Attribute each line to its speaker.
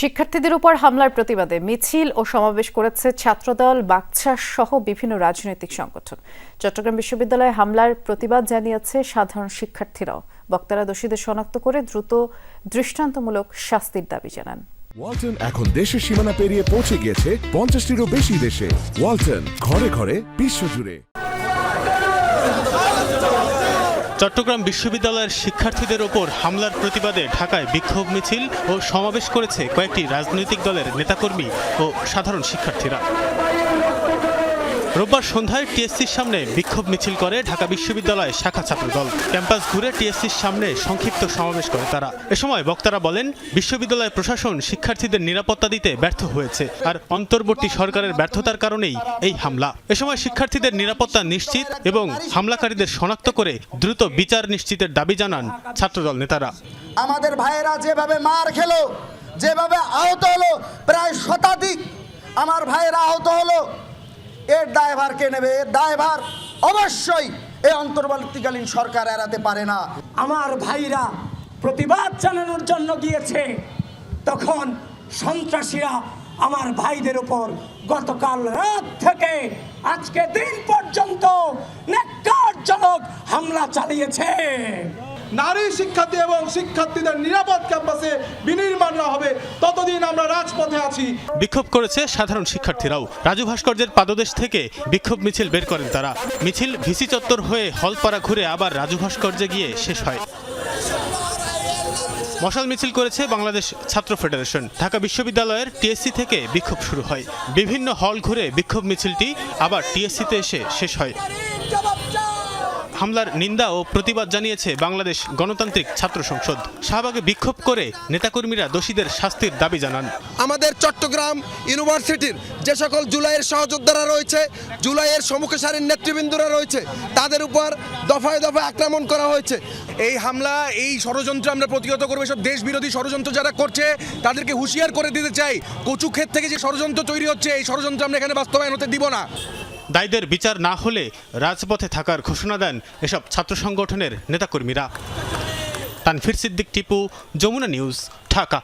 Speaker 1: শিক্ষার্থীদের উপর হামলার প্রতিবাদে মিছিল ও সমাবেশ করেছে ছাত্রদল বাকছা সহ বিভিন্ন রাজনৈতিক সংগঠন। চট্টগ্রাম বিশ্ববিদ্যালয়ে হামলার প্রতিবাদ জানিয়েছে সাধারণ শিক্ষার্থীরাও। বক্তারা দোষীদের শনাক্ত করে দ্রুত দৃষ্টান্তমূলক শাস্তির দাবি জানান।
Speaker 2: ওয়ালটন এখন দেশের সীমানা পেরিয়ে পৌঁছে গিয়েছে পঞ্চাশটিরও বেশি দেশে। ওয়ালটন ঘরে ঘরে বিশ্বজুড়ে।
Speaker 3: চট্টগ্রাম বিশ্ববিদ্যালয়ের শিক্ষার্থীদের ওপর হামলার প্রতিবাদে ঢাকায় বিক্ষোভ মিছিল ও সমাবেশ করেছে কয়েকটি রাজনৈতিক দলের নেতাকর্মী ও সাধারণ শিক্ষার্থীরা। রোববার সন্ধ্যায় টিএসসির সামনে বিক্ষোভ মিছিল করে ঢাকা বিশ্ববিদ্যালয় শাখা ছাত্রদল। ক্যাম্পাস ঘুরে টিএসসির সামনে সংক্ষিপ্ত সমাবেশ করে তারা। এ সময় বক্তারা বলেন, বিশ্ববিদ্যালয় প্রশাসন শিক্ষার্থীদের নিরাপত্তা দিতে ব্যর্থ হয়েছে আর অন্তর্বর্তী সরকারের ব্যর্থতার কারণেই এই হামলা। এ সময় শিক্ষার্থীদের নিরাপত্তা নিশ্চিত এবং হামলাকারীদের শনাক্ত করে দ্রুত বিচার নিশ্চিতের দাবি জানান ছাত্রদল নেতারা।
Speaker 4: আমাদের ভাইয়েরা যেভাবে মার খেলো, যেভাবে আহত হলো, প্রায় শতাধিক আমার ভাইয়েরা আহত হলো। এর দায়ভার কে নেবে? এর দায়ভার অবশ্যই এই অন্তর্বর্তীকালীন সরকার এড়াতে পারে না।
Speaker 5: আমার ভাইরা প্রতিবাদ জানানোর জন্য গিয়েছে। তখন সন্ত্রাসীরা আমার ভাইদের উপর গতকাল রাত থেকে আজকে দিন পর্যন্ত নেককারজনক হামলা চালিয়েছে।
Speaker 6: নারী শিক্ষার্থী এবং শিক্ষার্থীদের নিরাপদ ক্যাম্পাসে বিনির্মাণ হবে। ততদিন আমরা রাজপথে আছি।
Speaker 3: বিক্ষোভ করেছে সাধারণ শিক্ষার্থীরাও। রাজু ভাস্কর্যের পাদদেশ থেকে বিক্ষোভ মিছিল বের করেন তারা। মিছিল ভিসি চত্বর হয়ে হলপাড়া ঘুরে আবার রাজু ভাস্কর্যে গিয়ে শেষ হয়। মশাল মিছিল করেছে বাংলাদেশ ছাত্র ফেডারেশন। ঢাকা বিশ্ববিদ্যালয়ের টিএসসি থেকে বিক্ষোভ শুরু হয়। বিভিন্ন হল ঘুরে বিক্ষোভ মিছিলটি আবার টিএসসিতে এসে শেষ হয়। হামলার নিন্দা ও প্রতিবাদ জানিয়েছে বাংলাদেশ গণতান্ত্রিক ছাত্র সংসদ। শাহবাগে বিক্ষোভ করে নেতাকর্মীরা দোষীদের শাস্তির দাবি জানান।
Speaker 7: আমাদের চট্টগ্রাম ইউনিভার্সিটির যে সকল জুলাইয়ের সহযোদ্ধারা রয়েছে, জুলাইয়ের সম্মুখে সারির নেতৃবৃন্দরা রয়েছে, তাদের উপর দফায় দফায় আক্রমণ করা হয়েছে।
Speaker 8: এই হামলা, এই ষড়যন্ত্র আমরা প্রতিহত করব সব দেশ বিরোধী ষড়যন্ত্র যারা করছে, তাদেরকে হুঁশিয়ার করে দিতে চাই। কচু ক্ষেত থেকে যে ষড়যন্ত্র তৈরি হচ্ছে, এই ষড়যন্ত্র আমরা এখানে বাস্তবায়ন হতে দিব না।
Speaker 3: দায়ীদের বিচার না হলে রাজপথে থাকার ঘোষণা দেন এসব ছাত্র সংগঠনের নেতাকর্মীরা। তানফির সিদ্দিক টিপু, যমুনা নিউজ, ঢাকা।